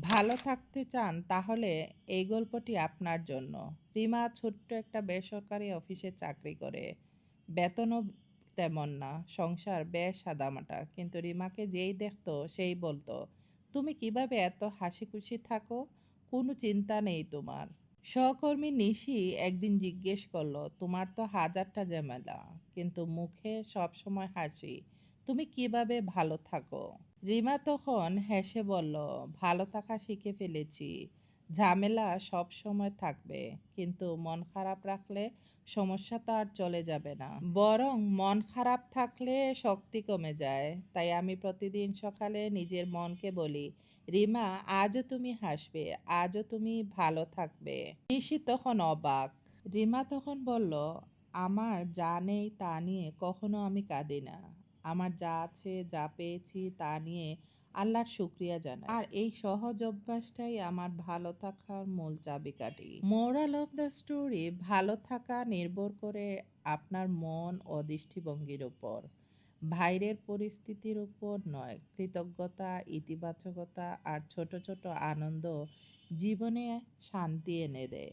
ভালো থাকতে চান তাহলে এই গল্পটি আপনার জন্য। রিমা ছোট্ট একটা বেসরকারি অফিসে চাকরি করে। বেতনও তেমন না। সংসার বেশ সাদামাটা। কিন্তু রিমাকে যেই দেখতো সেই বলতো, "তুমি কীভাবে এত হাসি খুশি থাকো? কোনো চিন্তা নেই তোমার।" সহকর্মী নিশি একদিন জিজ্ঞেস করল, "তোমার তো হাজারটা ঝামেলা, কিন্তু মুখে সবসময় হাসি। তুমি কীভাবে ভালো থাকো?" রিমা তখন হেসে বলল, "ভালো থাকা শিখে ফেলেছি। ঝামেলা সবসময় থাকবে, কিন্তু মন খারাপ রাখলে সমস্যা তো আর চলে যাবে না। বরং মন খারাপ থাকলে শক্তি কমে যায়। তাই আমি প্রতিদিন সকালে নিজের মনকে বলি, 'রিমা আজও তুমি হাসবে, আজও তুমি ভালো থাকবে।'" নিশি তখন অবাক। রিমা তখন বলল, "আমার যা নেই তা নিয়ে কখনো আমি কাঁদি না। আমার যা আছে, যা পেয়েছি তা নিয়ে আল্লাহর শুকরিয়া জানাই। আর এই সহজ অভ্যাসটাই আমার ভালো থাকার মূল চাবিকাঠি।" মোরাল অফ দ্য স্টোরি ভালো থাকা নির্ভর করে আপনার মন ও দৃষ্টিভঙ্গির উপর। বাইরের পরিস্থিতির উপর নয়। কৃতজ্ঞতা, ইতিবাচকতা আর ছোট ছোট আনন্দ জীবনে শান্তি এনে দেয়।